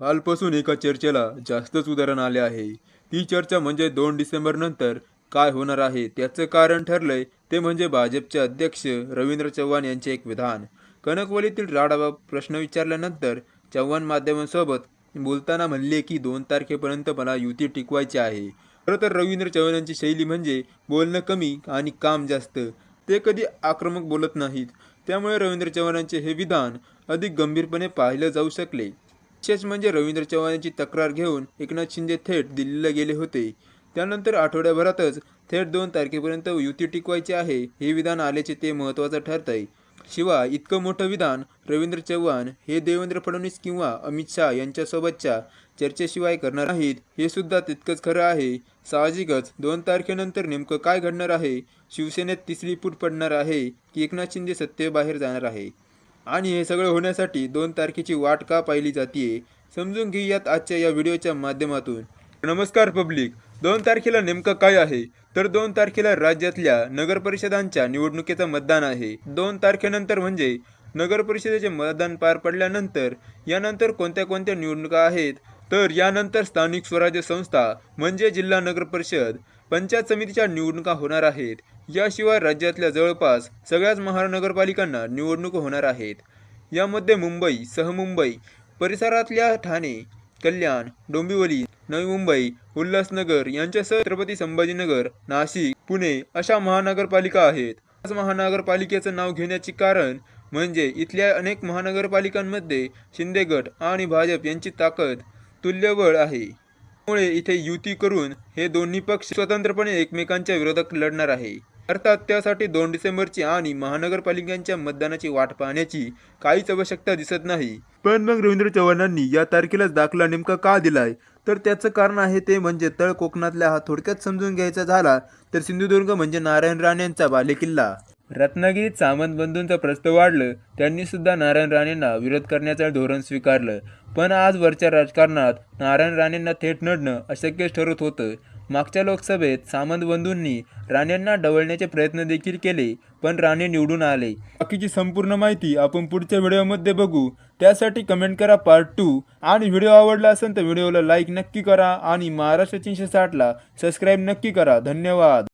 कालपासून एका चर्चेला जास्तच उदाहरण आले आहे. ती चर्चा म्हणजे दोन डिसेंबर नंतर काय होणार आहे त्याचं कारण ठरलंय ते म्हणजे भाजपचे अध्यक्ष रवींद्र चव्हाण यांचे एक विधान. कनकवलीतील राडाबा प्रश्न विचारल्यानंतर चव्हाण माध्यमांसोबत बोलताना म्हणले की दोन तारखेपर्यंत मला युती टिकवायची आहे. खरं तर रवींद्र चव्हाण यांची शैली म्हणजे बोलणं कमी आणि काम जास्त. ते कधी आक्रमक बोलत नाहीत. त्यामुळे रवींद्र चव्हाणांचे हे विधान अधिक गंभीरपणे पाहिलं जाऊ शकले. विशेष म्हणजे रवींद्र चव्हाण यांची तक्रार घेऊन एकनाथ शिंदे थेट दिल्लीला गेले होते. त्यानंतर आठवड्याभरातच थेट दोन तारखेपर्यंत युती टिकवायची आहे हे विधान आल्याचे ते महत्त्वाचं ठरतंय. शिवाय इतकं मोठं विधान रवींद्र चव्हाण हे देवेंद्र फडणवीस किंवा अमित शहा यांच्यासोबतच्या चर्चेशिवाय करणार नाहीत हे सुद्धा तितकंच खरं आहे. साहजिकच दोन तारखेनंतर नेमकं काय घडणार आहे? शिवसेनेत तिसरी फूट पडणार आहे की एकनाथ शिंदे सत्तेबाहेर जाणार आहे? आणि हे सगळं होण्यासाठी दोन तारखेची वाट का पाहिली जाते समजून घेऊयात आजच्या या व्हिडिओच्या माध्यमातून. नमस्कार पब्लिक. दोन तारखेला नेमकं काय आहे? तर दोन तारखेला राज्यातल्या नगर परिषदांच्या निवडणुकीचं मतदान आहे. दोन तारखेनंतर म्हणजे नगर परिषदेचे मतदान पार पडल्यानंतर यानंतर कोणत्या कोणत्या निवडणुका आहेत? तर यानंतर स्थानिक स्वराज्य संस्था म्हणजे जिल्हा नगर परिषद पंचायत समितीच्या निवडणुका होणार आहेत. याशिवाय राज्यातल्या जवळपास सगळ्याच महानगरपालिकांना निवडणूक होणार आहेत. यामध्ये मुंबई सहमुंबई परिसरातल्या ठाणे कल्याण डोंबिवली नवी मुंबई उल्हासनगर यांच्यासह छत्रपती संभाजीनगर नाशिक पुणे अशा महानगरपालिका आहेत. आज महानगरपालिकेचं नाव घेण्याचे कारण म्हणजे इथल्या अनेक महानगरपालिकांमध्ये शिंदे गट आणि भाजप यांची ताकद तुल्यबळ आहे. त्यामुळे इथे युती करून हे दोन्ही पक्ष स्वतंत्रपणे एकमेकांच्या विरोधात लढणार आहे. अर्थात त्यासाठी दोन डिसेंबरची आणि महानगरपालिकांच्या मतदानाची वाट पाहण्याची काहीच आवश्यकता दिसत नाही. पण मग रवींद्र चव्हाणांनी या तारखेलाच दाखला नेमका का दिलाय? तर त्याचं कारण आहे ते म्हणजे तळ कोकणातल्या हा थोडक्यात समजून घ्यायचा झाला तर सिंधुदुर्ग म्हणजे नारायण राणेंचा बालेकिल्ला. रत्नागिरीत सामंत बंधूंचं प्रस्ताव वाढलं त्यांनी सुद्धा नारायण राणेंना विरोध करण्याचं धोरण स्वीकारलं. पण आज वरच्या राजकारणात नारायण राणेंना थेट नडणं अशक्यच ठरत होतं. मागच्या लोकसभेत सामंत बंधूंनी राणेंना डवळण्याचे प्रयत्न देखील केले पण राणे निवडून आले. बाकीची संपूर्ण माहिती आपण पुढच्या व्हिडिओमध्ये बघू. त्यासाठी कमेंट करा पार्ट टू आणि व्हिडिओ आवडला असेल तर व्हिडिओला लाईक नक्की करा आणि महाराष्ट्र तीनशे साठला सबस्क्राईब नक्की करा. धन्यवाद.